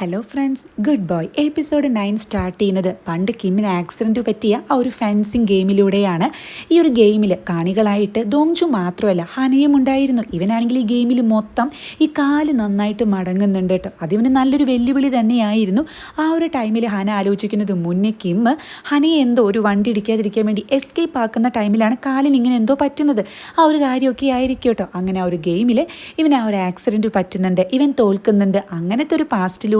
Hello friends good boy episode nine start ചെയ്യുന്നത്. പണ്ട് കിമ്മിന് accident പറ്റിയ ആ ഒരു ഫെൻസിങ് ഗെയിമിലൂടെയാണ് ഈ ഒരു ഗെയിമിൽ കാണികളായിട്ട് ദോങ്ജു മാത്രമല്ല ഹനയും ഉണ്ടായിരുന്നു. ഇവനാണെങ്കിൽ ഈ ഗെയിമിൽ മൊത്തം ഈ കാൽ നന്നായിട്ട് മടങ്ങുന്നുണ്ട് കേട്ടോ. അതിവന് നല്ലൊരു വെല്ലുവിളി തന്നെയായിരുന്നു. ആ ഒരു ടൈമിൽ ഹന ആലോചിക്കുന്നത് മുന്നേ കിം ഹനയെ എന്തോ ഒരു വണ്ടി ഇടിക്കാതിരിക്കാൻ വേണ്ടി എസ്കേപ്പ് ആക്കുന്ന ടൈമിലാണ് കാലിന് ഇങ്ങനെ എന്തോ പറ്റുന്നത്. ആ ഒരു കാര്യമൊക്കെ ആയിരിക്കും കേട്ടോ. അങ്ങനെ ആ ഒരു ഗെയിമിൽ ഇവൻ ആ ഒരു ആക്സിഡന്റ് പറ്റുന്നുണ്ട്. ഇവൻ തോൽക്കുന്നുണ്ട്. അങ്ങനത്തെ ഒരു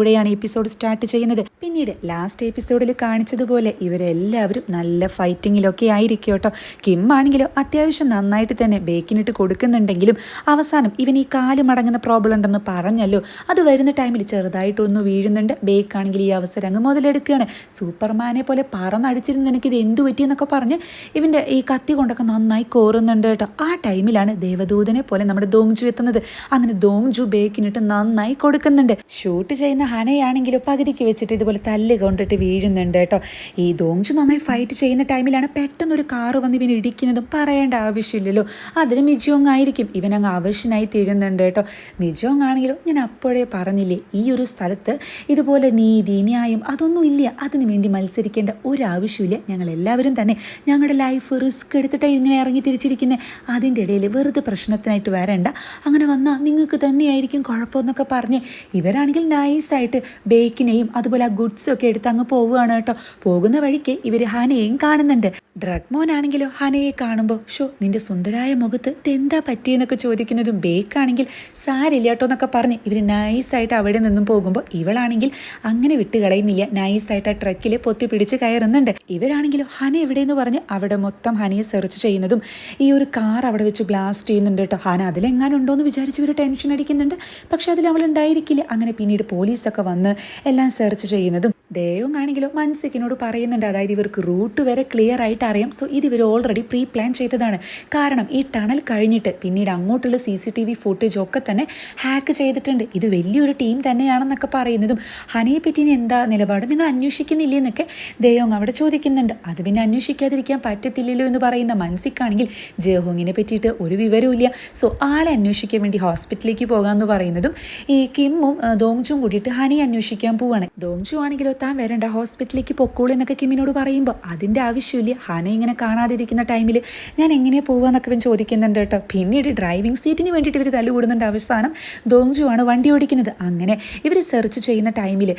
പാസ്റ്റിലൂടെയാണ് എപ്പിസോഡ് സ്റ്റാർട്ട് ചെയ്യുന്നത്. പിന്നീട് ലാസ്റ്റ് എപ്പിസോഡിൽ കാണിച്ചതുപോലെ ഇവരെല്ലാവരും നല്ല ഫൈറ്റിങ്ങിലൊക്കെ ആയിരിക്കും കേട്ടോ. കിം ആണെങ്കിലോ അത്യാവശ്യം നന്നായിട്ട് തന്നെ ബേക്കിനിട്ട് കൊടുക്കുന്നുണ്ടെങ്കിലും അവസാനം ഇവൻ ഈ കാൽ മടങ്ങുന്ന പ്രോബ്ലം ഉണ്ടെന്ന് പറഞ്ഞല്ലോ. അത് വരുന്ന ടൈമിൽ ചെറുതായിട്ടൊന്ന് വീഴുന്നുണ്ട്. ബേക്ക് ആണെങ്കിൽ ഈ അവസരം അങ്ങ് മുതലെടുക്കുകയാണ്. സൂപ്പർമാനെ പോലെ പറന്നടിച്ചിരുന്ന് ഇത് എന്തു പറ്റിയെന്നൊക്കെ പറഞ്ഞ് ഇവന്റെ ഈ കത്തി കൊണ്ടൊക്കെ നന്നായി കോറുന്നുണ്ട് കേട്ടോ. ആ ടൈമിലാണ് ദേവദൂതനെ പോലെ നമ്മുടെ ദോങ്ജു എത്തുന്നത്. അങ്ങനെ ദോങ്ജു ബേക്കിനിട്ട് നന്നായി കൊടുക്കുന്നുണ്ട്. ഷൂട്ട് ചെയ്യുന്ന ഹനയാണെങ്കിലും പകുതിക്ക് വെച്ചിട്ട് ഇതുപോലെ തല്ല് കൊണ്ടിട്ട് വീഴുന്നുണ്ട് കേട്ടോ. ഈ ദോങ്ജു നന്നായി ഫൈറ്റ് ചെയ്യുന്ന ടൈമിലാണ് പെട്ടെന്ന് ഒരു കാറ് വന്ന് ഇവൻ ഇടിക്കുന്നതും പറയേണ്ട ആവശ്യമില്ലല്ലോ. അതിന് മിജോങ് ആയിരിക്കും. ഇവൻ അങ്ങ് ആവശ്യനായി തീരുന്നുണ്ട് കേട്ടോ. മിജോങ് ആണെങ്കിലും ഞാൻ അപ്പോഴേ പറഞ്ഞില്ലേ ഈ ഒരു സ്ഥലത്ത് ഇതുപോലെ നീതി ന്യായം അതൊന്നും ഇല്ല. അതിനു വേണ്ടി മത്സരിക്കേണ്ട ഒരു ആവശ്യമില്ല. ഞങ്ങൾ എല്ലാവരും തന്നെ ഞങ്ങളുടെ ലൈഫ് റിസ്ക് എടുത്തിട്ട് ഇങ്ങനെ ഇറങ്ങി തിരിച്ചിരിക്കുന്നത് അതിന്റെ ഇടയിൽ വെറുതെ പ്രശ്നത്തിനായിട്ട് വരേണ്ട. അങ്ങനെ വന്നാൽ നിങ്ങൾക്ക് തന്നെയായിരിക്കും കുഴപ്പമെന്നൊക്കെ പറഞ്ഞ് ഇവരാണെങ്കിൽ നൈസായിട്ട് ബേക്കിനെയും അതുപോലെ ആ ഗുഡ്സും ഒക്കെ എടുത്ത് അങ്ങ് പോവുകയാണ് കേട്ടോ. പോകുന്ന വഴിക്ക് ഇവർ ഹനയെയും കാണുന്നുണ്ട്. ഡ്രഗ് മോൻ ആണെങ്കിലോ ഹനയെ കാണുമ്പോൾ ഷോ നിന്റെ സുന്ദരായ മുഖത്ത് ഇതെന്താ പറ്റിയെന്നൊക്കെ ചോദിക്കുന്നതും ബേക്കാണെങ്കിൽ സാരില്ല കേട്ടോ എന്നൊക്കെ പറഞ്ഞ് ഇവർ നൈസായിട്ട് അവിടെ നിന്നും പോകുമ്പോൾ ഇവളാണെങ്കിൽ അങ്ങനെ വിട്ട് കളയുന്നില്ല. നൈസായിട്ട് ആ ട്രക്കിൽ പൊത്തി പിടിച്ച് കയറുന്നുണ്ട്. ഇവരാണെങ്കിലോ ഹന എവിടെയെന്ന് പറഞ്ഞ് അവിടെ മൊത്തം ഹനയെ സെർച്ച് ചെയ്യുന്നതും ഈ ഒരു കാർ അവിടെ വെച്ച് ബ്ലാസ്റ്റ് ചെയ്യുന്നുണ്ട് കേട്ടോ. ഹന അതിലെങ്ങാനും ഉണ്ടോ എന്ന് വിചാരിച്ച് ഇവർ ടെൻഷൻ അടിക്കുന്നുണ്ട്. പക്ഷെ അതിൽ അവൾ ഉണ്ടായിരിക്കില്ല അങ്ങനെ പിന്നീട് പോലീസൊക്കെ വന്ന് എല്ലാം സെർച്ച് ചെയ്യുന്നതും ദേവും ആണെങ്കിലും മൻസിക്കിനോട് പറയുന്നുണ്ട്. അതായത് ഇവർക്ക് റൂട്ട് വരെ ക്ലിയർ ആയിട്ട് അറിയാം. സോ ഇത് ഇവർ ഓൾറെഡി പ്രീ പ്ലാൻ ചെയ്തതാണ്. കാരണം ഈ ടണൽ കഴിഞ്ഞിട്ട് പിന്നീട് അങ്ങോട്ടുള്ള C C T V footage ഒക്കെ തന്നെ ഹാക്ക് ചെയ്തിട്ടുണ്ട്. ഇത് വലിയൊരു ടീം തന്നെയാണെന്നൊക്കെ പറയുന്നതും. ഹനിയെ പറ്റി എന്താ നിലപാട്? നിങ്ങൾ അന്വേഷിക്കുന്നില്ലേ എന്നൊക്കെ ദേയോങ് അവിടെ ചോദിക്കുന്നുണ്ട്. അത് പിന്നെ അന്വേഷിക്കാതിരിക്കാൻ പറ്റത്തില്ലല്ലോ എന്ന് പറയുന്ന മൻസിക്കാണെങ്കിൽ ജയഹോങ്ങിനെ പറ്റിയിട്ട് ഒരു വിവരവും ഇല്ല സോ ആളെ അന്വേഷിക്കാൻ വേണ്ടി ഹോസ്പിറ്റലിലേക്ക് പോകാമെന്ന് പറയുന്നതും ഈ കിമ്മും ദോങ്ജും കൂടിയിട്ട് ഹനയെ അന്വേഷിക്കാൻ പോവാണ്. ദോങ്ജു ആണെങ്കിലോ താൻ വരണ്ട ഹോസ്പിറ്റലിലേക്ക് പൊക്കോളൂ എന്നൊക്കെ കിമ്മിനോട് പറയുമ്പോൾ അതിന്റെ ആവശ്യമില്ല ഹന ഇങ്ങനെ കാണാതിരിക്കുന്ന ടൈമിൽ ഞാൻ എങ്ങനെ പോവാന്നൊക്കെ ഇവൻ ചോദിക്കുന്നുണ്ട് കേട്ടോ. പിന്നീട് ഡ്രൈവിംഗ് സീറ്റിന് വേണ്ടിയിട്ട് ഇവർ തല്ലുകൂടുന്നുണ്ട് അവസാനം. ദോങ്ജു ആണ് വണ്ടി ഓടിക്കുന്നത്. അങ്ങനെ ഇവർ സെർച്ച് ചെയ്യുന്ന ടൈമിൽ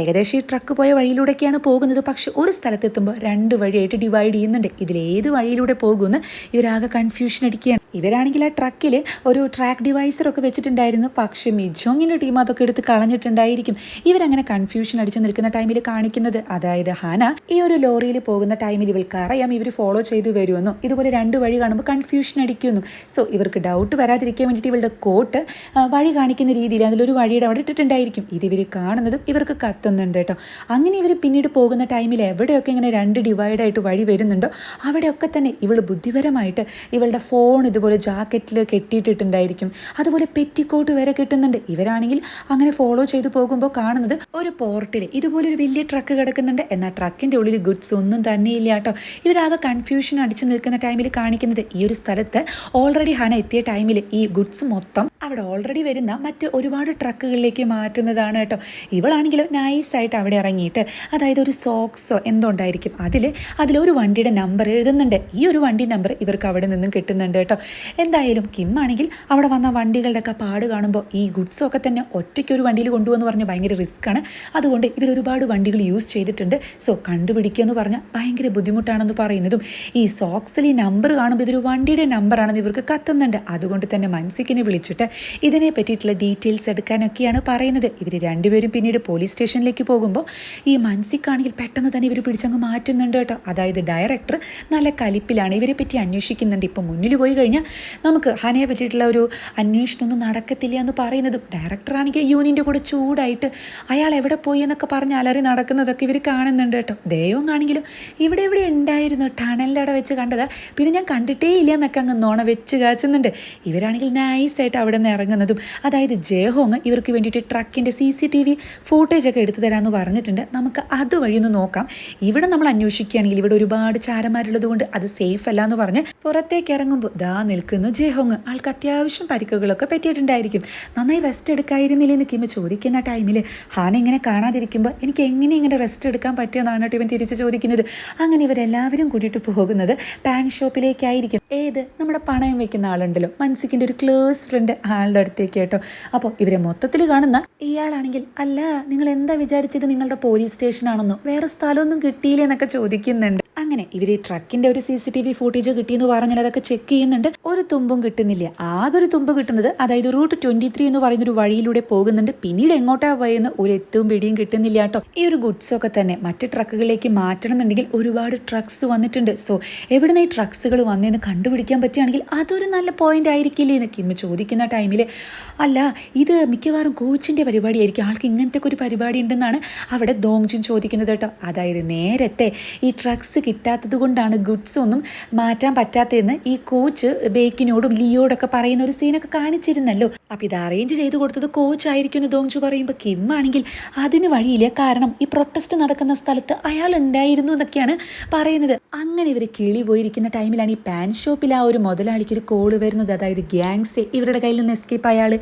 ഏകദേശം ഈ ട്രക്ക് പോയ വഴിയിലൂടെയൊക്കെയാണ് പോകുന്നത്. പക്ഷെ ഒരു സ്ഥലത്തെത്തുമ്പോൾ രണ്ട് വഴിയായിട്ട് ഡിവൈഡ് ചെയ്യുന്നുണ്ട്. ഇതിലേത് വഴിയിലൂടെ പോകുമെന്ന് ഇവരാകെ കൺഫ്യൂഷൻ അടിക്കുകയാണ്. ഇവരാണെങ്കിൽ ആ ട്രക്കിൽ ഒരു ട്രാക്ക് ഡിവൈസറൊക്കെ വെച്ചിട്ടുണ്ടായിരുന്നു. പക്ഷേ മിജോങ്ങിന്റെ ടീം അതൊക്കെ എടുത്ത് കളഞ്ഞിട്ടുണ്ടായിരിക്കും. ഇവരങ്ങനെ കൺഫ്യൂഷൻ അടിച്ചു നിൽക്കുന്ന ടൈമിൽ കാണിക്കുന്നത്. അതായത് ഹാന ഈ ഒരു ലോറിയിൽ പോകുന്ന ടൈമിൽ ഇവൾക്ക് അറിയാം ഇവർ ഫോളോ ചെയ്തു വരുമെന്നും. ഇതുപോലെ രണ്ട് വഴി കാണുമ്പോൾ കൺഫ്യൂഷൻ അടിക്കുമെന്നും സോ ഇവർക്ക് ഡൗട്ട് വരാതിരിക്കാൻ വേണ്ടിയിട്ട് ഇവളുടെ കോട്ട് വഴി കാണിക്കുന്ന രീതിയിൽ അതിലൊരു വഴിയുടെ അവിടെ ഇട്ടിട്ടുണ്ടായിരിക്കും. ഇത് ഇവർ കാണുന്നതും ഇവർക്ക് കത്തുന്നുണ്ട് കേട്ടോ. അങ്ങനെ ഇവർ പിന്നീട് പോകുന്ന ടൈമിൽ എവിടെയൊക്കെ ഇങ്ങനെ രണ്ട് ഡിവൈഡായിട്ട് വഴി വരുന്നുണ്ടോ അവിടെയൊക്കെ തന്നെ ഇവൾ ബുദ്ധിപരമായിട്ട് ഇവളുടെ ഫോൺ ഇതുപോലെ ജാക്കറ്റിൽ കെട്ടിയിട്ടിട്ടുണ്ടായിരിക്കും. അതുപോലെ പെറ്റിക്കോട്ട് വരെ കിട്ടുന്നുണ്ട്. ഇവരാണെങ്കിൽ അങ്ങനെ ഫോളോ ചെയ്തു പോകുമ്പോൾ കാണുന്നത് ഒരു പോർട്ടിൽ ഇതുപോലെ ഒരു വലിയ ട്രക്ക് കിടക്കുന്നുണ്ട്. എന്നാൽ ട്രക്കിന്റെ ഉള്ളിൽ ഗുഡ്സ് ഒന്നും തന്നെയില്ല കേട്ടോ. ഇവരാകെ കൺഫ്യൂഷൻ അടിച്ചു നിൽക്കുന്ന ടൈമിൽ കാണിക്കുന്നത് ഈ ഒരു സ്ഥലത്ത് ഓൾറെഡി ഹന എത്തിയ ടൈമിൽ ഈ ഗുഡ്സ് മൊത്തം അവിടെ ഓൾറെഡി വരുന്ന മറ്റ് ഒരുപാട് ട്രക്കുകളിലേക്ക് മാറ്റുന്നതാണ് കേട്ടോ. ഇവളാണെങ്കിലും നൈസായിട്ട് അവിടെ ഇറങ്ങിയിട്ട് അതായത് ഒരു സോക്സോ എന്തോ ഉണ്ടായിരിക്കും. അതിൽ അതിലൊരു വണ്ടിയുടെ നമ്പർ എഴുതുന്നുണ്ട്. ഈ ഒരു വണ്ടി നമ്പർ ഇവർക്ക് അവിടെ നിന്നും കിട്ടുന്നുണ്ട് കേട്ടോ. എന്തായാലും കിം ആണെങ്കിൽ അവിടെ വന്ന വണ്ടികളുടെയൊക്കെ പാട് കാണുമ്പോൾ ഈ ഗുഡ്സൊക്കെ തന്നെ ഒറ്റയ്ക്ക് ഒരു വണ്ടിയിൽ കൊണ്ടുവന്ന് പറഞ്ഞാൽ ഭയങ്കര റിസ്ക്കാണ്. അതുകൊണ്ട് ഇവർ ഒരുപാട് വണ്ടികൾ യൂസ് ചെയ്തിട്ടുണ്ട്. സോ കണ്ടുപിടിക്കുക എന്ന് പറഞ്ഞാൽ ഭയങ്കര ബുദ്ധിമുട്ടാണെന്ന് പറയുന്നതും ഈ സോക്സിൽ ഈ നമ്പർ കാണുമ്പോൾ ഇതൊരു വണ്ടിയുടെ നമ്പറാണെന്ന് ഇവർക്ക് കത്തുന്നുണ്ട്. അതുകൊണ്ട് തന്നെ മൻസിക്കിനെ വിളിച്ചിട്ട് ഇതിനെ പറ്റിയിട്ടുള്ള ഡീറ്റെയിൽസ് എടുക്കാനൊക്കെയാണ് പറയുന്നത്. ഇവർ രണ്ടുപേരും പിന്നീട് പോലീസ് സ്റ്റേഷനിലേക്ക് പോകുമ്പോൾ ഈ മൻസിക്കാണെങ്കിൽ പെട്ടെന്ന് തന്നെ ഇവർ പിടിച്ചങ്ങ് മാറ്റുന്നുണ്ട് കേട്ടോ. അതായത് ഡയറക്ടർ നല്ല കലിപ്പിലാണ് ഇവരെ പറ്റി അന്വേഷിക്കുന്നുണ്ട്. ഇപ്പം മുന്നിൽ പോയി കഴിഞ്ഞാൽ നമുക്ക് ഹനയെ പറ്റിയിട്ടുള്ള ഒരു അന്വേഷണമൊന്നും നടക്കത്തില്ല എന്ന് പറയുന്നതും. ഡയറക്ടറാണെങ്കിൽ യൂണിയന്റെ കൂടെ ചൂടായിട്ട് അയാൾ എവിടെ പോയി എന്നൊക്കെ പറഞ്ഞ് അലറി നടക്കുന്നതൊക്കെ ഇവർ കാണുന്നുണ്ട് കേട്ടോ. ദേവം ഇവിടെ ഇവിടെ ഉണ്ടായിരുന്നു ടണലിന്റെ അവിടെ വെച്ച് കണ്ടത്. പിന്നെ ഞാൻ കണ്ടിട്ടേ ഇല്ല എന്നൊക്കെ അങ്ങ് നോണ വെച്ച് കാച്ചുന്നുണ്ട്. ഇവരാണെങ്കിൽ നൈസായിട്ട് അവിടെ നിന്ന് ഇറങ്ങുന്നതും അതായത് ജയഹോങ് ഇവർക്ക് വേണ്ടിയിട്ട് ട്രക്കിന്റെ സി സി ടി വി ഫൂട്ടേജ് ഒക്കെ എടുത്തു തരാമെന്ന് പറഞ്ഞിട്ടുണ്ട്. നമുക്ക് അതുവഴി ഒന്ന് നോക്കാം. ഇവിടെ നമ്മൾ അന്വേഷിക്കുകയാണെങ്കിൽ ഇവിടെ ഒരുപാട് ചാരന്മാരുള്ളത് കൊണ്ട് അത് സേഫ് അല്ല എന്ന് പറഞ്ഞ് പുറത്തേക്ക് ഇറങ്ങുമ്പോൾ ദാ നിൽക്കുന്നു ജേഹോങ് ആൾക്ക് അത്യാവശ്യം പരിക്കുകളൊക്കെ പറ്റിയിട്ടുണ്ടായിരിക്കും. നന്നായി റെസ്റ്റ് എടുക്കായിരുന്നില്ലേ എന്ന് കിമ്മ ചോദിക്കുന്ന ടൈമിൽ ഹാൻ ഇങ്ങനെ കാണാതിരിക്കുമ്പോൾ എനിക്ക് എങ്ങനെ ഇങ്ങനെ റെസ്റ്റ് എടുക്കാൻ പറ്റുമെന്നാണ് കേട്ടോ ഇവൻ തിരിച്ച് ചോദിക്കുന്നത്. അങ്ങനെ ഇവരെല്ലാവരും കൂടിയിട്ട് പോകുന്നത് പാൻ ഷോപ്പിലേക്കായിരിക്കും ഏത്? നമ്മുടെ പണയം വെക്കുന്ന ആളുണ്ടല്ലോ. മൻസിക്കിന്റെ ഒരു ക്ലോസ് ഫ്രണ്ട് ആളുടെ അടുത്തേക്ക് കേട്ടോ. അപ്പോൾ ഇവരെ മൊത്തത്തിൽ കാണുന്ന ഇയാളാണെങ്കിൽ അല്ല നിങ്ങൾ എന്താ വിചാരിച്ചത് നിങ്ങളുടെ പോലീസ് സ്റ്റേഷനാണെന്നോ വേറെ സ്ഥലമൊന്നും കിട്ടിയില്ലേ? എന്നൊക്കെ ചോദിക്കുന്നുണ്ട്. അങ്ങനെ ഇവർ ഈ ട്രക്കിന്റെ ഒരു C C T V footage കിട്ടിയെന്ന് പറഞ്ഞാൽ അതൊക്കെ ചെക്ക് ചെയ്യുന്നുണ്ട്. ഒരു തുമ്പും കിട്ടുന്നില്ല. ആകെ ഒരു തുമ്പ് കിട്ടുന്നത് അതായത് റൂട്ട് ട്വന്റി ത്രീ എന്ന് പറയുന്ന ഒരു വഴിയിലൂടെ പോകുന്നുണ്ട്. പിന്നീട് എങ്ങോട്ടാ പോയെന്ന് ഒരു എത്തും പിടിയും കിട്ടുന്നില്ല കേട്ടോ. ഈ ഒരു ഗുഡ്സ് ഒക്കെ തന്നെ മറ്റ് ട്രക്കുകളിലേക്ക് മാറ്റണം എന്നുണ്ടെങ്കിൽ ഒരുപാട് ട്രക്സ് വന്നിട്ടുണ്ട്. സോ എവിടുന്ന് ഈ ട്രക്സുകൾ വന്നതെന്ന് കണ്ടുപിടിക്കാൻ പറ്റുകയാണെങ്കിൽ അതൊരു നല്ല പോയിന്റ് ആയിരിക്കില്ലേ എന്ന് കിമ്മ് ചോദിക്കുന്ന ടൈമിൽ അല്ല ഇത് മിക്കവാറും കോച്ചിന്റെ പരിപാടി പരിപാടിയായിരിക്കും. ആൾക്ക് ഇങ്ങനത്തെ ഒരു പരിപാടി ഉണ്ടെന്നാണ് അവിടെ ദോങ്ജിൻ ചോദിക്കുന്നത് കേട്ടോ. അതായത് നേരത്തെ ഈ ട്രക്സ് കിട്ടാത്തത് കൊണ്ടാണ് ഗുഡ്സ് ഒന്നും മാറ്റാൻ പറ്റാത്തതെന്ന് ഈ കോച്ച് ബേക്കിനോടും ലിയോടൊക്കെ പറയുന്ന ഒരു സീനൊക്കെ കാണിച്ചിരുന്നല്ലോ. അപ്പൊ ഇത് അറേഞ്ച് ചെയ്ത് കൊടുത്തത് കോച്ച് ആയിരിക്കും എന്ന് ദോങ്ജു പറയുമ്പോൾ കിം ആണെങ്കിൽ അതിന് വഴിയില്ല? കാരണം ഈ പ്രൊട്ടസ്റ്റ് നടക്കുന്ന സ്ഥലത്ത് അയാൾ ഉണ്ടായിരുന്നു എന്നൊക്കെയാണ് പറയുന്നത്. അങ്ങനെ ഇവർ കിളി പോയിരിക്കുന്ന ടൈമിലാണ് ഈ പാൻ ഷോപ്പിൽ ആ ഒരു മുതലാളിക്ക് ഒരു കോൾ വരുന്നത്. അതായത് ഗ്യാങ്സെ ഇവരുടെ കയ്യിൽ നിന്ന് എസ്കേപ്പ് അയാൾ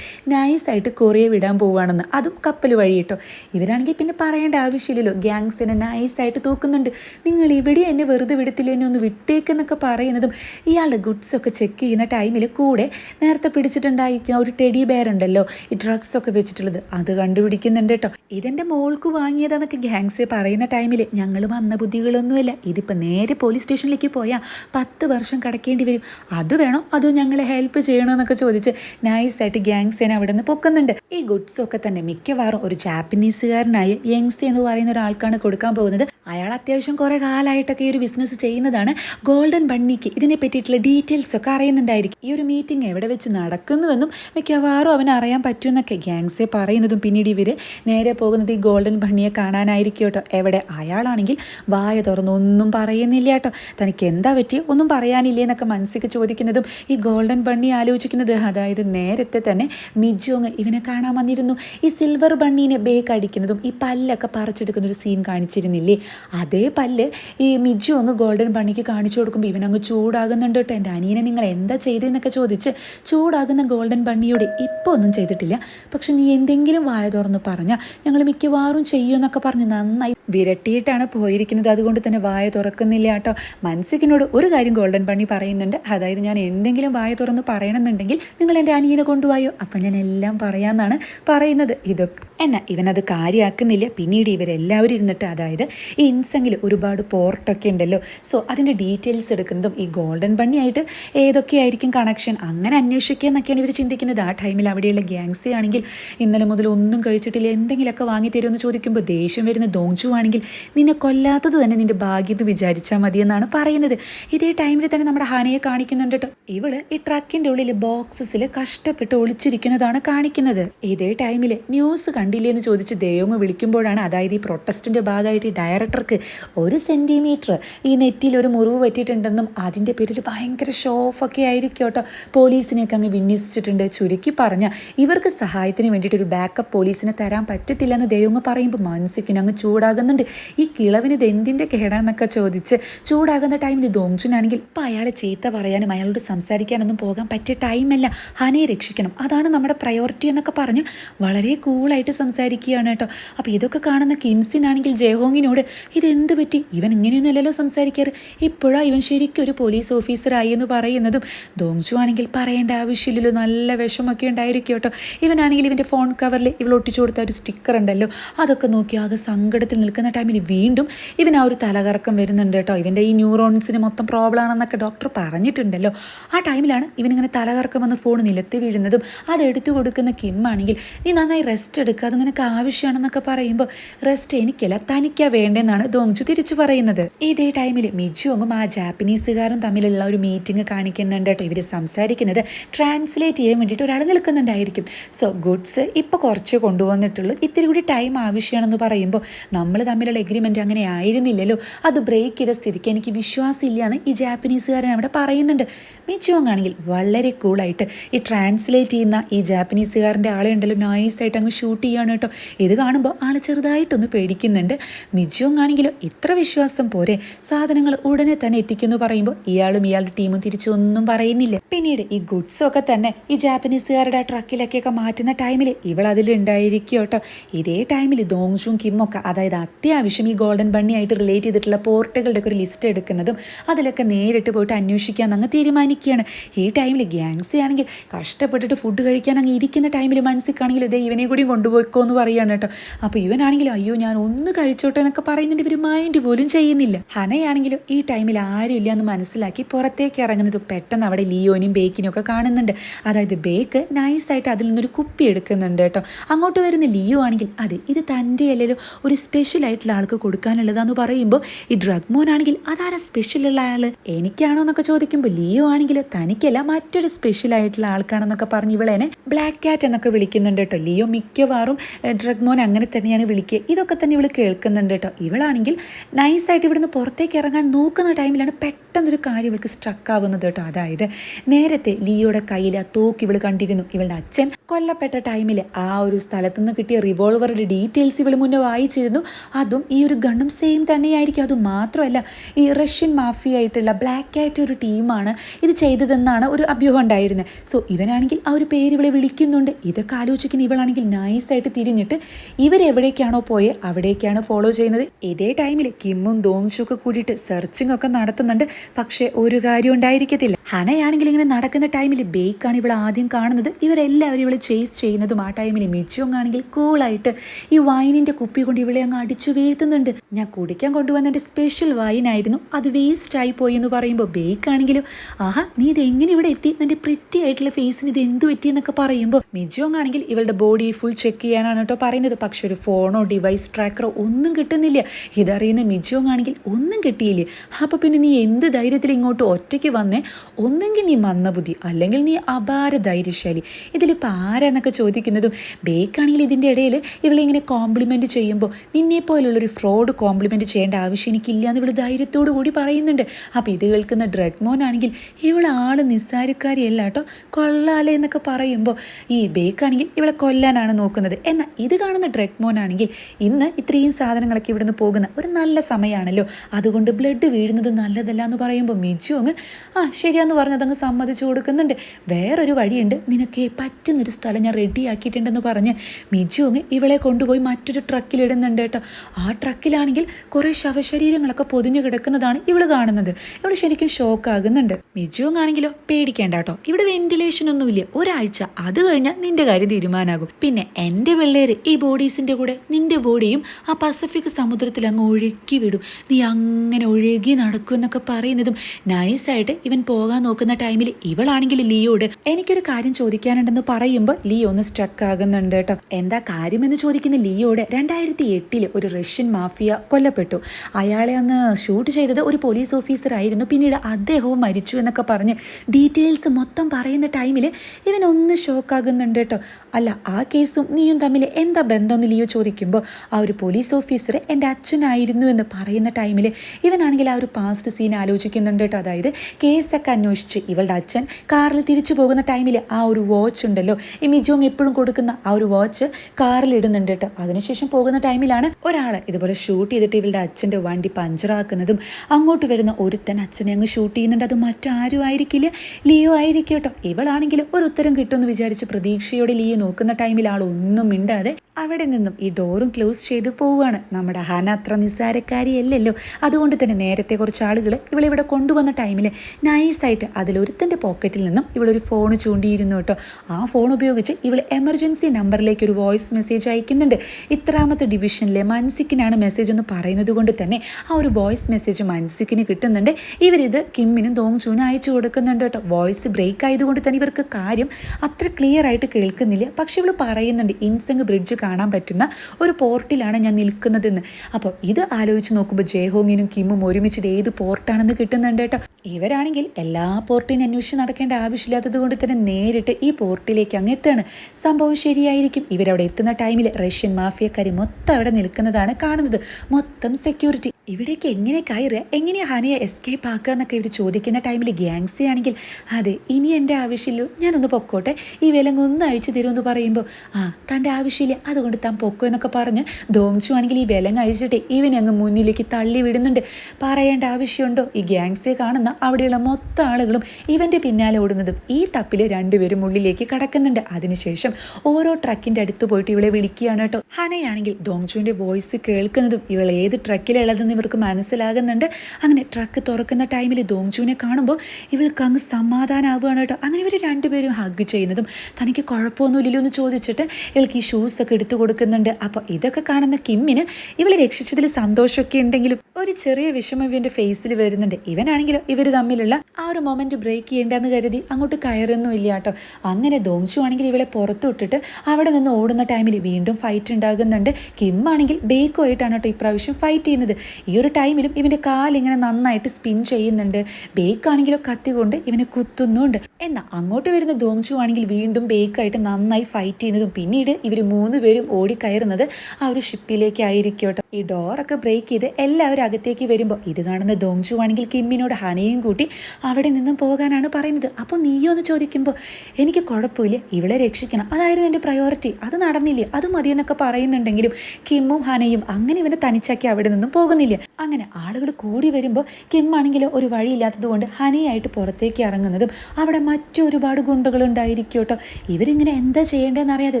നൈസായിട്ട് കൊറിയ വിടാൻ പോവുകയാണെന്ന്. അതും കപ്പൽ വഴി കേട്ടോ. ഇവരാണെങ്കിൽ പിന്നെ പറയേണ്ട ആവശ്യമില്ലല്ലോ. ഗ്യാങ്സിനെ നൈസായിട്ട് തൂക്കുന്നുണ്ട്. നിങ്ങൾ ഇവിടെ എന്നെ വെറുതെ വിടത്തില്ല? എന്നെ ഒന്ന് വിട്ടേക്കെന്നൊക്കെ പറയുന്നതും ഇയാളുടെ ഗുഡ്സ് ഒക്കെ ചെക്ക് ചെയ്യുന്ന ടൈമിൽ കൂടെ നേരത്തെ പിടിച്ചിട്ടുണ്ടായിരിക്കുന്ന ഒരു ടെഡി ബെയർ ഉണ്ടല്ലോ ഈ ഡ്രഗ്സ് ഒക്കെ വെച്ചിട്ടുള്ളത്. അത് കണ്ടുപിടിക്കുന്നുണ്ട് കേട്ടോ ഇതെന്റെ മോൾക്ക് വാങ്ങിയതാന്നൊക്കെ ഗ്യാങ്സ് പറയുന്ന ടൈമിൽ ഞങ്ങൾ വന്ന ബുദ്ധികളൊന്നുമില്ല. ഇതിപ്പോൾ നേരെ പോലീസ് സ്റ്റേഷനിലേക്ക് പോയാൽ പത്ത് വർഷം കടക്കേണ്ടി വരും. അത് വേണോ? അതോ ഞങ്ങളെ ഹെൽപ്പ് ചെയ്യണോ എന്നൊക്കെ ചോദിച്ച് നൈസായിട്ട് ഗ്യാങ്സേനെ അവിടെ നിന്ന് പൊക്കുന്നുണ്ട്. ഈ ഗുഡ്സ് ഒക്കെ തന്നെ മിക്കവാറും ഒരു ജാപ്പനീസുകാരനായ യങ്സ് എന്ന് പറയുന്ന ഒരാൾക്കാണ് കൊടുക്കാൻ പോകുന്നത്. അയാൾ അത്യാവശ്യം കുറേ കാലമായിട്ടൊക്കെ ഈ ഒരു ബിസിനസ് ചെയ്യുന്നതാണ്. ഗോൾഡൻ ബണ്ണിക്ക് ഇതിനെ പറ്റിയിട്ടുള്ള ഡീറ്റെയിൽസ് ഒക്കെ അറിയുന്നുണ്ടായിരിക്കും. ഈ ഒരു മീറ്റിംഗ് എവിടെ വെച്ച് നടക്കുന്നുവെന്നും മിക്കവാറും അവൻ അറിയാൻ പറ്റുമെന്നൊക്കെ ഗ്യാങ്സെ പറയുന്നതും പിന്നീട് ഇവർ നേരെ പോകുന്നത് ഈ ഗോൾഡൻ ഭണ്ണിയെ കാണാനായിരിക്കും കേട്ടോ. എവിടെ അയാളാണെങ്കിൽ വായ തുറന്ന് ഒന്നും പറയുന്നില്ല കേട്ടോ. തനിക്ക് എന്താ പറ്റി ഒന്നും പറയാനില്ലേ എന്നൊക്കെ മനസ്സിക്ക് ചോദിക്കുന്നതും ഈ ഗോൾഡൻ ബണ്ണി ആലോചിക്കുന്നത്. അതായത് നേരത്തെ തന്നെ മിജോങ് ഇവനെ കാണാൻ വന്നിരുന്നു. ഈ സിൽവർ ബണ്ണീനെ ബേക്ക് അടിക്കുന്നതും ഈ പല്ലൊക്കെ പറിച്ചെടുക്കുന്ന ഒരു സീൻ കാണിച്ചിരുന്നില്ലേ? അതേ പല്ല് ഈ മിജു അങ്ങ് ഗോൾഡൻ ബണ്ണിക്ക് കാണിച്ചു കൊടുക്കുമ്പോൾ ഇവനങ്ങ് ചൂടാകുന്നുണ്ട് കേട്ടോ എന്റെ അനിയനെ നിങ്ങൾ എന്താ ചെയ്തതെന്നൊക്കെ ചോദിച്ച് ചൂടാകുന്ന ഗോൾഡൻ ബണ്ണിയോട് ഇപ്പോൾ ഒന്നും ചെയ്തിട്ടില്ല. പക്ഷെ നീ എന്തെങ്കിലും വായ തുറന്ന് പറഞ്ഞാൽ ഞങ്ങൾ മിക്കവാറും ചെയ്യുമെന്നൊക്കെ പറഞ്ഞ് നന്നായി വിരട്ടിയിട്ടാണ് പോയിരിക്കുന്നത്. അതുകൊണ്ട് തന്നെ വായ തുറക്കുന്നില്ല കേട്ടോ മനസ്സിക്കിനോട് ഒരു കാര്യം ഗോൾഡൻ ബണ്ണി പറയുന്നുണ്ട്. അതായത് ഞാൻ എന്തെങ്കിലും വായ തുറന്ന് പറയണമെന്നുണ്ടെങ്കിൽ നിങ്ങൾ എന്റെ അനിയനെ കൊണ്ടുപോയോ അപ്പം ഞാൻ എല്ലാം പറയാമെന്നാണ് പറയുന്നത്. ഇതൊക്കെ എന്നാൽ ഇവനത് കാര്യമാക്കുന്നില്ല പിന്നീട് ഇവരെല്ലാവരും ഇരുന്നിട്ട് അതായത് ഈ ഇൻസെങ്കിൽ ഒരുപാട് പോർട്ടൊക്കെ ഉണ്ടല്ലോ. സോ അതിന്റെ ഡീറ്റെയിൽസ് എടുക്കുന്നതും ഈ ഗോൾഡൻ ബണ്ണിയായിട്ട് ഏതൊക്കെയായിരിക്കും കണക്ഷൻ? അങ്ങനെ അന്വേഷിക്കുക എന്നൊക്കെയാണ് ഇവർ ചിന്തിക്കുന്നത്. ആ ടൈമിൽ അവിടെയുള്ള ഗ്യാങ്സി ആണെങ്കിൽ ഇന്നലെ മുതൽ ഒന്നും കഴിച്ചിട്ടില്ല. എന്തെങ്കിലുമൊക്കെ വാങ്ങി തരുമെന്ന് ചോദിക്കുമ്പോൾ ദേഷ്യം വരുന്ന ദോങ്ചു ആണെങ്കിൽ നിന്നെ കൊല്ലാത്തത് തന്നെ നിന്റെ ഭാഗ്യം എന്ന് വിചാരിച്ചാൽ മതിയെന്നാണ് പറയുന്നത്. ഇതേ ടൈമിൽ തന്നെ നമ്മുടെ ഹാനയെ കാണിക്കുന്നുണ്ട് കേട്ടോ. ഇവൾ ഈ ട്രക്കിന്റെ ഉള്ളിൽ ബോക്സസിൽ കഷ്ടപ്പെട്ട് ഒളിച്ചിരിക്കുന്നതാണ് കാണിക്കുന്നത്. ഇതേ ടൈമിൽ ന്യൂസ് കണ്ടില്ലേ എന്ന് ചോദിച്ച് ദേവങ്ങ് വിളിക്കുമ്പോഴാണ് അതായത് ഈ പ്രൊട്ടസ്റ്റിന്റെ ഭാഗമായിട്ട് ഈ ഡയറക്ടർക്ക് ഒരു സെന്റിമീറ്റർ ഈ നെറ്റിയിൽ ഒരു മുറിവ് പറ്റിയിട്ടുണ്ടെന്നും അതിന്റെ പേരിൽ ഭയങ്കര ഷോ ഷോഫൊക്കെ ആയിരിക്കും കേട്ടോ. പോലീസിനെയൊക്കെ അങ്ങ് വിന്യസിച്ചിട്ടുണ്ട്. ചുരുക്കി പറഞ്ഞ ഇവർക്ക് സഹായത്തിന് വേണ്ടിയിട്ട് ഒരു ബാക്കപ്പ് പോലീസിനെ തരാൻ പറ്റത്തില്ലെന്ന് ദൈവങ്ങ് പറയുമ്പോൾ മനസ്സിക്കിന് അങ്ങ് ചൂടാകുന്നുണ്ട്. ഈ കിളവിന് ഇത് എന്തിന്റെ കേടാന്നൊക്കെ ചോദിച്ച് ചൂടാകുന്ന ടൈമിൽ ദോങ്ചുനാണെങ്കിൽ ഇപ്പം അയാളെ ചീത്ത പറയാനും അയാളോട് സംസാരിക്കാനൊന്നും പോകാൻ പറ്റിയ ടൈമല്ല ഹനയെ രക്ഷിക്കണം. അതാണ് നമ്മുടെ പ്രയോറിറ്റി എന്നൊക്കെ പറഞ്ഞ് വളരെ കൂളായിട്ട് സംസാരിക്കുകയാണ് കേട്ടോ. അപ്പോൾ ഇതൊക്കെ കാണുന്ന കിംസിനാണെങ്കിൽ ജയഹോങ്ങിനോട് ഇതെന്ത് പറ്റി? ഇവൻ ഇങ്ങനെയൊന്നുമല്ലല്ലോ സംസാരിക്കാറ്. ഇപ്പോഴാണ് ഇവൻ ശരിക്കും ഒരു പോലീസ് ഓഫീസറായി എന്ന് പറയുന്നതും. ദോങ്ജു ആണെങ്കിൽ പറയേണ്ട ആവശ്യമില്ലല്ലോ. നല്ല വിഷമൊക്കെ ഉണ്ടായിരിക്കും കേട്ടോ. ഇവനാണെങ്കിൽ ഇവന്റെ ഫോൺ കവറിൽ ഇവൾ ഒട്ടിച്ചു കൊടുത്ത ഒരു സ്റ്റിക്കർ ഉണ്ടല്ലോ. അതൊക്കെ നോക്കി ആകെ സങ്കടത്തിൽ നിൽക്കുന്ന ടൈമിൽ വീണ്ടും ഇവൻ ആ ഒരു തലകറക്കം വരുന്നുണ്ട് കേട്ടോ. ഇവന്റെ ഈ ന്യൂറോൺസിന് മൊത്തം പ്രോബ്ലം ആണെന്നൊക്കെ ഡോക്ടർ പറഞ്ഞിട്ടുണ്ടല്ലോ. ആ ടൈമിലാണ് ഇവനിങ്ങനെ തലകറക്കം വന്ന് ഫോൺ നിലത്തി വീഴുന്നതും. അത് എടുത്തു കൊടുക്കുന്ന കിം ആണെങ്കിൽ നീ നന്നായി റെസ്റ്റ് എടുക്കുക അത് നിനക്ക് ആവശ്യമാണെന്നൊക്കെ പറയുമ്പോൾ റെസ്റ്റ് എനിക്കല്ല തനിക്കാ വേണ്ടെന്നാണ് ദോങ്ജു തിരിച്ചു പറയുന്നത്. ഇതേ ടൈമിൽ മിജുവും ആ ജാപ്പനീസുകാരും തമ്മിലുള്ള ഒരു മീറ്റിംഗ് കാണിക്കുന്നുണ്ട് കേട്ടോ. ഇവർ സംസാരിക്കുന്നത് ട്രാൻസ്ലേറ്റ് ചെയ്യാൻ വേണ്ടിയിട്ട് ഒരാൾ നിൽക്കുന്നുണ്ടായിരിക്കും. സോ ഗുഡ്സ് ഇപ്പോൾ കുറച്ച് കൊണ്ടുവന്നിട്ടുള്ളൂ. ഇത്തിരി കൂടി ടൈം ആവശ്യമാണെന്ന് പറയുമ്പോൾ നമ്മൾ തമ്മിലുള്ള എഗ്രിമെന്റ് അങ്ങനെ ആയിരുന്നില്ലല്ലോ. അത് ബ്രേക്ക് ചെയ്ത സ്ഥിതിക്ക് എനിക്ക് വിശ്വാസമില്ല ഈ ജാപ്പനീസുകാരൻ അവിടെ പറയുന്നുണ്ട്. മിച്ചോങ് ആണെങ്കിൽ വളരെ കൂളായിട്ട് ഈ ട്രാൻസ്ലേറ്റ് ചെയ്യുന്ന ഈ ജാപ്പനീസുകാരന്റെ ആളെ ഉണ്ടല്ലോ നൈസായിട്ട് അങ്ങ് ഷൂട്ട് പറയുകയാണ് കേട്ടോ. ഇത് കാണുമ്പോൾ ആൾ ചെറുതായിട്ടൊന്ന് പേടിക്കുന്നുണ്ട്. മിജോങ് കാണെങ്കിലും ഇത്ര വിശ്വാസം പോരെ. സാധനങ്ങൾ ഉടനെ തന്നെ എത്തിക്കുന്നു പറയുമ്പോൾ ഇയാളും ഇയാളുടെ ടീമും തിരിച്ചൊന്നും പറയുന്നില്ല. പിന്നീട് ഈ ഗുഡ്സ് ഒക്കെ തന്നെ ഈ ജാപ്പനീസുകാരുടെ ട്രക്കിലൊക്കെയൊക്കെ മാറ്റുന്ന ടൈമിൽ ഇവൾ അതിലുണ്ടായിരിക്കും കേട്ടോ. ഇതേ ടൈമിൽ ദോങ്ഷും കിമ്മൊക്കെ അതായത് അത്യാവശ്യം ഈ ഗോൾഡൻ ബണ്ണിയായിട്ട് റിലേറ്റ് ചെയ്തിട്ടുള്ള പോർട്ടുകളുടെ ഒക്കെ ഒരു ലിസ്റ്റ് എടുക്കുന്നതും അതിലൊക്കെ നേരിട്ട് പോയിട്ട് അന്വേഷിക്കാൻ അങ്ങ് തീരുമാനിക്കുകയാണ്. ഈ ടൈമിൽ ഗ്യാങ്സി ആണെങ്കിൽ കഷ്ടപ്പെട്ടിട്ട് ഫുഡ് കഴിക്കാൻ അങ്ങ് ഇരിക്കുന്ന ടൈമിൽ മനസ്സിലാണെങ്കിൽ ഇതേ ഇവനെ കൂടി കൊണ്ടുപോയിക്കോ എന്ന് പറയാണ് കേട്ടോ. അപ്പോൾ ഇവനാണെങ്കിൽ അയ്യോ ഞാൻ ഒന്ന് കഴിച്ചോട്ടെ എന്നൊക്കെ പറയുന്നുണ്ട്. ഇവർ മൈൻഡ് പോലും ചെയ്യുന്നില്ല. ഹനയാണെങ്കിലും ഈ ടൈമിൽ ആരും ഇല്ല എന്ന് മനസ്സിലാക്കി പുറത്തേക്ക് ഇറങ്ങുന്നത് പെട്ടെന്ന് അവിടെ ലിയോനും ബേക്കിനും ഒക്കെ കാണുന്നുണ്ട്. അതായത് ബേക്ക് നൈസായിട്ട് അതിൽ നിന്നൊരു കുപ്പി എടുക്കുന്നുണ്ട് കേട്ടോ. അങ്ങോട്ട് വരുന്ന ലിയോ ആണെങ്കിൽ അതെ ഇത് തന്റെ അല്ലല്ലോ. ഒരു സ്പെഷ്യൽ ആയിട്ടുള്ള ആൾക്ക് കൊടുക്കാനുള്ളതാന്ന് പറയുമ്പോൾ ഈ ഡ്രഗ് മോൻ ആണെങ്കിൽ അതാരാ സ്പെഷ്യൽ ഉള്ള ആൾ എനിക്കാണോ എന്നൊക്കെ ചോദിക്കുമ്പോൾ ലിയോ ആണെങ്കിൽ തനിക്കല്ല മറ്റൊരു സ്പെഷ്യൽ ആയിട്ടുള്ള ആൾക്കാണെന്നൊക്കെ പറഞ്ഞ് ഇവളെന്നെ ബ്ലാക്ക് കാറ്റ് എന്നൊക്കെ വിളിക്കുന്നുണ്ട് കേട്ടോ. ലിയോ മിക്കവാറും ഡ്രഗ് മോൻ അങ്ങനെ തന്നെയാണ് വിളിക്കുക. ഇതൊക്കെ തന്നെ ഇവൾ കേൾക്കുന്നുണ്ട് കേട്ടോ. ഇവളാണെങ്കിൽ നൈസായിട്ട് ഇവിടുന്ന് പുറത്തേക്ക് ഇറങ്ങാൻ നോക്കുന്ന ടൈമിലാണ് പെട്ടെന്നൊരു കാര്യം ഇവൾക്ക് സ്ട്രക്ക് ആവുന്നത് കേട്ടോ. അതായത് നേരത്തെ ലിയോയുടെ കയ്യിൽ ആ തോക്ക് ഇവൾ കണ്ടിരുന്നു. ഇവളുടെ അച്ഛൻ കൊല്ലപ്പെട്ട ടൈമിൽ ആ ഒരു സ്ഥലത്തുനിന്ന് കിട്ടിയ റിവോൾവറുടെ ഡീറ്റെയിൽസ് ഇവൾ മുന്നേ വായിച്ചിരുന്നു. അതും ഈ ഒരു ഗണ്ണും സെയിം തന്നെയായിരിക്കും. അത് മാത്രമല്ല ഈ റഷ്യൻ മാഫിയ ആയിട്ടുള്ള ബ്ലാക്ക് ആയിട്ട് ഒരു ടീമാണ് ഇത് ചെയ്തതെന്നാണ് ഒരു അഭ്യൂഹം ഉണ്ടായിരുന്നത്. സോ ഇവനാണെങ്കിൽ ആ ഒരു പേര് ഇവളെ വിളിക്കുന്നുണ്ട്. ഇതൊക്കെ ആലോചിക്കുന്ന ഇവളാണെങ്കിൽ നൈസായിട്ട് തിരിഞ്ഞിട്ട് ഇവരെവിടേക്കാണോ പോയെ അവിടേക്കാണ് ഫോളോ ചെയ്യുന്നത്. ഇതേ ടൈമിൽ കിമ്മും ദോങ്ഷും ഒക്കെ കൂടിയിട്ട് സെർച്ചിങ് ഒക്കെ നടത്തുന്നുണ്ട്. പക്ഷേ ഒരു കാര്യം ഉണ്ടായിരിക്കത്തില്ല. ഹനയാണെങ്കിൽ ഇങ്ങനെ നടക്കുന്ന ടൈമിൽ ബേക്കാണ് ഇവിടെ ആദ്യം കാണുന്നത്. ഇവരെല്ലാവരും ഇവളെ ചേസ് ചെയ്യുന്നതും ആ ടൈമിൽ മിച്ചോങ് ആണെങ്കിൽ കൂളായിട്ട് ഈ വൈനിന്റെ കുപ്പി കൊണ്ട് ഇവളെ അങ്ങ് അടിച്ചു വീഴ്ത്തുന്നുണ്ട്. ഞാൻ കുടിക്കാൻ കൊണ്ടുവന്ന എന്റെ സ്പെഷ്യൽ വൈനായിരുന്നു അത് വേസ്റ്റ് ആയി പോയി എന്ന് പറയുമ്പോൾ ബേക്കാണെങ്കിലും ആഹാ നീ ഇത് എങ്ങനെ ഇവിടെ എത്തി? നിന്റെ പ്രിറ്റി ആയിട്ടുള്ള ഫേസിന് ഇത് എന്ത് പറ്റി എന്നൊക്കെ പറയുമ്പോൾ മിജോങ് ആണെങ്കിൽ ഇവളുടെ ബോഡി ഫുൾ ചെക്ക് ചെയ്യാനാണ് കേട്ടോ പറയുന്നത്. പക്ഷെ ഒരു ഫോണോ ഡിവൈസ് ട്രാക്കറോ ഒന്നും കിട്ടുന്നില്ല. ഇതറിയുന്ന ആണെങ്കിൽ ഒന്നും കിട്ടിയില്ല. അപ്പോൾ പിന്നെ നീ എന്ത് ധൈര്യത്തിൽ ഇങ്ങോട്ട് ഒറ്റയ്ക്ക് വന്നേ? ഒന്നെങ്കിൽ നീ മന്ദബുദ്ധി അല്ലെങ്കിൽ നീ അപാര ധൈര്യശാലി. ഇതിലിപ്പോൾ ആരാന്നൊക്കെ ചോദിക്കുന്നതും ബേക്കാണെങ്കിൽ ഇതിന്റെ ഇടയിൽ ഇവളെ ഇങ്ങനെ കോംപ്ലിമെന്റ് ചെയ്യുമ്പോൾ നിന്നെ പോലുള്ളൊരു ഫ്രോഡ് കോംപ്ലിമെന്റ് ചെയ്യേണ്ട ആവശ്യം എനിക്കില്ല എന്ന് ഇവൾ ധൈര്യത്തോടു കൂടി പറയുന്നുണ്ട്. അപ്പോൾ ഇത് കേൾക്കുന്ന ഡ്രഗ് മോനാണെങ്കിൽ ഇവൾ ആൾ നിസ്സാരക്കാരിയല്ല കേട്ടോ കൊള്ളാലേ എന്നൊക്കെ പറയുമ്പോൾ ഈ ബേക്കാണെങ്കിൽ ഇവളെ കൊല്ലാനാണ് നോക്കുന്നത്. എന്നാൽ ഇത് കാണുന്ന ഡ്രഗ് മോനാണെങ്കിൽ ഇന്ന് ഇത്രയും സാധനങ്ങളൊക്കെ ഇവിടുന്ന് പോകുന്ന ഒരു നല്ല സമയമാണല്ലോ അതുകൊണ്ട് ബ്ലഡ് വീഴുന്നത് നല്ലതല്ല എന്ന് പറയുമ്പോൾ മിജു അങ്ങ് ആ ശരിയാന്ന് പറഞ്ഞത് അങ്ങ് സമ്മതിച്ചു കൊടുക്കുന്നുണ്ട്. വേറൊരു വഴിയുണ്ട്. നിനക്ക് പറ്റുന്നൊരു സ്ഥലം ഞാൻ റെഡി ആക്കിയിട്ടുണ്ടെന്ന് പറഞ്ഞ് മിജു അങ്ങ് ഇവളെ കൊണ്ടുപോയി മറ്റൊരു ട്രക്കിലിടുന്നുണ്ട് കേട്ടോ. ആ ട്രക്കിലാണെങ്കിൽ കുറേ ശവശരീരങ്ങളൊക്കെ പൊതിഞ്ഞു കിടക്കുന്നതാണ് ഇവൾ കാണുന്നത്. ഇവൾ ശരിക്കും ഷോക്ക് ആകുന്നുണ്ട്. മിജു ആണെങ്കിലോ? പേടിക്കേണ്ട കേട്ടോ. ഇവിടെ വെന്റിലേഷൻ ഒന്നുമില്ല. ഒരാഴ്ച അത് കഴിഞ്ഞാൽ നിന്റെ കാര്യം തീരുമാനമാകും പിന്നെ എന്റെ പിള്ളേര് ഈ ബോഡീസിന്റെ കൂടെ നിന്റെ ബോഡിയും ആ പസഫിക് സമുദ്രത്തിൽ അങ്ങ് ഒഴുക്കി വിടും. നീ അങ്ങനെ ഒഴുകി നടക്കും എന്നൊക്കെ പറയുന്നതും നൈസായിട്ട് ഇവൻ പോകാൻ നോക്കുന്ന ടൈമിൽ ഇവളാണെങ്കിൽ ലിയോട് എനിക്കൊരു കാര്യം ചോദിക്കാനുണ്ടെന്ന് പറയുമ്പോൾ ലിയോ ഒന്ന് സ്ട്രക്ക് ആകുന്നുണ്ട് കേട്ടോ. എന്താ കാര്യമെന്ന് ചോദിക്കുന്ന ലിയോട് രണ്ടായിരത്തി എട്ടിൽ ഒരു റഷ്യൻ മാഫിയ കൊല്ലപ്പെട്ടു. അയാളെ അന്ന് ഷൂട്ട് ചെയ്തത് ഒരു പോലീസ് ഓഫീസർ ആയിരുന്നു. പിന്നീട് അദ്ദേഹവും മരിച്ചു എന്നൊക്കെ പറഞ്ഞ് ഡീറ്റെയിൽസ് മൊത്തം പറയുന്ന ടൈമിൽ ഇവൻ ഒന്ന് ഷോക്കാകുന്നുണ്ട് കേട്ടോ. അല്ല ആ കേസും നീയും തമ്മിൽ എന്താ ബന്ധം എന്ന് ലിയോ ചോദിക്കുമ്പോൾ ആ ഒരു പോലീസ് ഓഫീസർ എന്റെ അച്ഛനായിരുന്നു എന്ന് പറയുന്ന ടൈമിൽ ഇവനാണെങ്കിൽ ആ ഒരു പാസ്റ്റ് സീൻ ആലോചിക്കുന്നുണ്ട് കേട്ടോ. അതായത് കേസൊക്കെ അന്വേഷിച്ച് ഇവളുടെ അച്ഛൻ കാറിൽ തിരിച്ചു പോകുന്ന ടൈമിൽ ആ ഒരു വാച്ച് ഉണ്ടല്ലോ. ഈ മിജോങ് എപ്പോഴും കൊടുക്കുന്ന ആ ഒരു വാച്ച് കാറിൽ ഇടുന്നുണ്ട് കേട്ടോ. അതിനുശേഷം പോകുന്ന ടൈമിലാണ് ഒരാൾ ഇതുപോലെ ഷൂട്ട് ചെയ്തിട്ട് ഇവളുടെ അച്ഛന്റെ വണ്ടി പഞ്ചറാക്കുന്നതും അങ്ങോട്ട് വരുന്ന ഒരുത്തൻ അച്ഛനെ അങ്ങ് ഷൂട്ട് ചെയ്യുന്നുണ്ട്. അത് മറ്റാരും ആയിരിക്കില്ല ലിയോ ആയിരിക്കും കേട്ടോ. ഇവളാണെങ്കിൽ ഒരു ഉത്തരം കിട്ടുമെന്ന് വിചാരിച്ച് പ്രതീക്ഷയോടെ ലിയോ നോക്കുന്ന ടൈമിൽ ആൾ ഒന്നും മിണ്ടാതെ അവിടെ നിന്നും ഈ ഡോറും ക്ലോസ് ചെയ്ത് പോവുകയാണ്. നമ്മുടെ ഹന അത്ര നിസ്സാരക്കാരിയല്ലല്ലോ. അതുകൊണ്ട് തന്നെ നേരത്തെ കുറച്ച് ആളുകൾ ഇവളിവിടെ കൊണ്ടുവന്ന ടൈമിൽ നൈസായിട്ട് അതിലൊരുത്തന്റെ പോക്കറ്റിൽ നിന്നും ഇവളൊരു ഫോൺ ചൂണ്ടിയിരുന്നു കേട്ടോ. ആ ഫോൺ ഉപയോഗിച്ച് ഇവൾ എമർജൻസി നമ്പറിലേക്ക് ഒരു വോയിസ് മെസ്സേജ് അയക്കുന്നുണ്ട്. ഇത്രാമത്തെ ഡിവിഷനിലെ മൻസിക്കിനാണ് മെസ്സേജ് എന്ന് പറയുന്നത് കൊണ്ട് തന്നെ ആ ഒരു വോയിസ് മെസ്സേജ് മൻസിക്കിന് കിട്ടുന്നുണ്ട്. ഇവരിത് കിമ്മിനും തോങ്ചൂനും അയച്ചു കൊടുക്കുന്നുണ്ട് കേട്ടോ. വോയിസ് ബ്രേക്ക് ആയതുകൊണ്ട് തന്നെ ഇവർക്ക് കാര്യം അത്ര ക്ലിയർ ആയിട്ട് കേൾക്കുന്നില്ല. പക്ഷെ ഇവൾ പറയുന്നുണ്ട് ഇൻസങ് ബ്രിഡ്ജ് കാണാൻ പറ്റുന്ന ഒരു പോർട്ടിലാണ് ഞാൻ നിൽക്കുന്നതെന്ന്. അപ്പോൾ ഇത് ആലോചിച്ച് നോക്കുമ്പോൾ ജയഹോങ്ങിനും കിമ്മും ഒരുമിച്ച് ഏത് പോർട്ടാണെന്ന് കിട്ടുന്നുണ്ട് കേട്ടോ. ഇവരാണെങ്കിൽ എല്ലാ പോർട്ടിനും അന്വേഷിച്ച് നടക്കേണ്ട ആവശ്യമില്ലാത്തത് കൊണ്ട് തന്നെ നേരിട്ട് ഈ പോർട്ടിലേക്ക് അങ്ങ് എത്തുകയാണ് സംഭവം ശരിയായിരിക്കും. ഇവരവിടെ എത്തുന്ന ടൈമിൽ റഷ്യൻ മാഫിയക്കാർ മൊത്തം അവിടെ നിൽക്കുന്നതാണ് കാണുന്നത്. മൊത്തം സെക്യൂരിറ്റി ഇവിടേക്ക് എങ്ങനെ കയറുക എങ്ങനെ ഹനയെ എസ്കേപ്പ് ആക്കുക എന്നൊക്കെ ഇവർ ചോദിക്കുന്ന ടൈമിൽ ഗ്യാങ്സി ആണെങ്കിൽ അതെ ഇനി എന്റെ ആവശ്യമില്ല. ഞാനൊന്ന് പൊക്കോട്ടെ. ഈ വിലങ്ങ് ഒന്ന് അഴിച്ചു തരുമെന്ന് പറയുമ്പോൾ ആ തന്റെ ആവശ്യമില്ല. അതുകൊണ്ട് താൻ പൊക്കോ എന്നൊക്കെ പറഞ്ഞ് ദോങ്ചു ആണെങ്കിൽ ഈ വിലങ്ങ് അഴിച്ചിട്ട് ഇവനെ അങ്ങ് മുന്നിലേക്ക് തള്ളി വിടുന്നുണ്ട്. പറയേണ്ട ആവശ്യമുണ്ടോ? ഈ ഗ്യാങ്സിയെ കാണുന്ന അവിടെയുള്ള മൊത്തം ആളുകളും ഇവന്റെ പിന്നാലെ ഓടുന്നതും ഈ തപ്പിൽ രണ്ടുപേരും ഉള്ളിലേക്ക് കടക്കുന്നുണ്ട്. അതിനുശേഷം ഓരോ ട്രക്കിന്റെ അടുത്ത് പോയിട്ട് ഇവളെ വിളിക്കുകയാണ് കേട്ടോ. ഹനയാണെങ്കിൽ ദോങ്ചുവിന്റെ വോയിസ് കേൾക്കുന്നതും ഇവൾ ഏത് ട്രക്കിലുള്ളതെന്ന് ഇവർക്ക് മനസ്സിലാകുന്നുണ്ട്. അങ്ങനെ ട്രക്ക് തുറക്കുന്ന ടൈമിൽ ദോങ്ചുവിനെ കാണുമ്പോൾ ഇവൾക്ക് അങ്ങ് സമാധാനമാവുകയാണ് കേട്ടോ. അങ്ങനെ ഇവർ രണ്ടുപേരും ഹഗ് ചെയ്യുന്നതും തനിക്ക് കുഴപ്പമൊന്നുമില്ലല്ലോ എന്ന് ചോദിച്ചിട്ട് ഇവൾക്ക് ഈ ഷൂസൊക്കെ എടുത്തു കൊടുക്കുന്നുണ്ട്. അപ്പോൾ ഇതൊക്കെ കാണുന്ന കിമ്മിന് ഇവളെ രക്ഷിച്ചതിൽ സന്തോഷമൊക്കെ ഉണ്ടെങ്കിലും ഒരു ചെറിയ വിഷമം ഇവന്റെ ഫേസിൽ വരുന്നുണ്ട്. ഇവനാണെങ്കിലോ ഇവർ തമ്മിലുള്ള ആ ഒരു മൊമെന്റ് ബ്രേക്ക് ചെയ്യേണ്ടെന്ന് കരുതി അങ്ങോട്ട് കയറൊന്നും ഇല്ല കേട്ടോ. അങ്ങനെ ദോംശു ആണെങ്കിൽ ഇവളെ പുറത്തു വിട്ടിട്ട് അവിടെ നിന്ന് ഓടുന്ന ടൈമിൽ വീണ്ടും ഫൈറ്റ് ഉണ്ടാകുന്നുണ്ട്. കിം ആണെങ്കിൽ ബേക്കോ ആയിട്ടാണ് കേട്ടോ ഇപ്രാവശ്യം ഫൈറ്റ് ചെയ്യുന്നത്. ഈ ഒരു ടൈമിലും ഇവന്റെ കാലിങ്ങനെ നന്നായിട്ട് സ്പിൻ ചെയ്യുന്നുണ്ട്. ബേക്ക് ആണെങ്കിലോ കത്തി കൊണ്ട് ഇവനെ കുത്തുന്നുണ്ട്. എന്നാൽ അങ്ങോട്ട് വരുന്ന ദോംശു ആണെങ്കിൽ വീണ്ടും ബേക്കായിട്ട് നന്നായി ഫൈറ്റ് ചെയ്യുന്നതും പിന്നീട് ഇവർ മൂന്ന് പേരും ഓടിക്കയറുന്നത് ആ ഒരു ഷിപ്പിലേക്ക് ആയിരിക്കും കേട്ടോ. ഈ ഡോറൊക്കെ ബ്രേക്ക് ചെയ്ത് എല്ലാവരും അകത്തേക്ക് വരുമ്പോൾ ഇത് കാണുന്ന ദോങ്ചു ആണെങ്കിൽ കിമ്മിനോട് ഹനയും കൂട്ടി അവിടെ നിന്നും പോകാനാണ് പറയുന്നത്. അപ്പോൾ നീയോ എന്ന് ചോദിക്കുമ്പോൾ എനിക്ക് കുഴപ്പമില്ല ഇവളെ രക്ഷിക്കണം. അതായിരുന്നു എന്റെ പ്രയോറിറ്റി അത് നടന്നില്ല? അത് മതിയെന്നൊക്കെ പറയുന്നുണ്ടെങ്കിലും കിമ്മും ഹനയും അങ്ങനെ ഇവനെ തനിച്ചാക്കി അവിടെ നിന്നും പോകുന്നില്ല. അങ്ങനെ ആളുകൾ കൂടി വരുമ്പോൾ കിം ആണെങ്കിൽ ഒരു വഴിയില്ലാത്തത് കൊണ്ട് ഹനയായിട്ട് പുറത്തേക്ക് ഇറങ്ങുന്നതും അവിടെ മറ്റൊരുപാട് ഗുണ്ടകളുണ്ടായിരിക്കും കേട്ടോ. ഇവരിങ്ങനെ എന്താ ചെയ്യേണ്ടതെന്ന് അറിയാതെ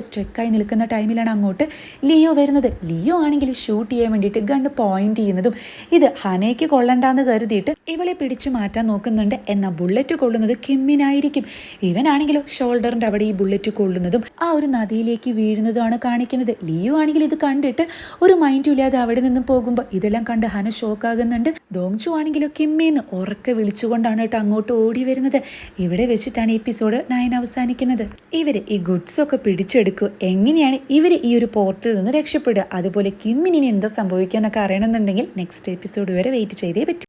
സ്ട്രെക്കായി നിൽക്കുന്ന ടൈമിലാണ് അങ്ങോട്ട് ലിയോ വരുന്നത്. ലിയോ ആണെങ്കിൽ ഷൂട്ട് ചെയ്യാൻ വേണ്ടിയിട്ട് ഗണ്ട് പോയിന്റ് ചെയ്യുന്നതും ഇത് ഹനയ്ക്ക് കൊള്ളണ്ടെന്ന് കരുതിയിട്ട് ഇവളെ പിടിച്ചു മാറ്റാൻ നോക്കുന്നുണ്ട് എന്നാൽ ബുള്ളറ്റ് കൊള്ളുന്നത് കിമ്മിനായിരിക്കും. ഇവനാണെങ്കിലോ ഷോൾഡറിന്റെ അവിടെ ഈ ബുള്ളറ്റ് കൊള്ളുന്നതും ആ ഒരു നദിയിലേക്ക് വീഴുന്നതുമാണ് കാണിക്കുന്നത്. ലിയോ ആണെങ്കിൽ ഇത് കണ്ടിട്ട് ഒരു മൈൻഡും ഇല്ലാതെ അവിടെ നിന്നും പോകുമ്പോൾ ഇതെല്ലാം കണ്ട് ഹന ഷോക്കാകുന്നുണ്ട് ദോങ്ചു ആണെങ്കിലോ കിമ്മേന്ന് ഉറക്കെ വിളിച്ചുകൊണ്ടാണ് കേട്ടോ അങ്ങോട്ട് ഓടി വരുന്നത്. ഇവിടെ വെച്ചിട്ടാണ് എപ്പിസോഡ് നയൻ അവസാനിക്കുന്നത്. ഇവർ ഈ ഗുഡ്സ് ഒക്കെ പിടിച്ചെടുക്കും. എങ്ങനെയാണ് ഇവർ ഈ ഒരു പോർട്ടിൽ നിന്ന് രക്ഷപ്പെടുക? അതുപോലെ കിമ്മിനി എന്താ സംഭവിക്കുക എന്നൊക്കെ അറിയണമെന്നുണ്ടെങ്കിൽ നെക്സ്റ്റ് എപ്പിസോഡ് വരെ വെയിറ്റ് ചെയ്തേ പറ്റൂ.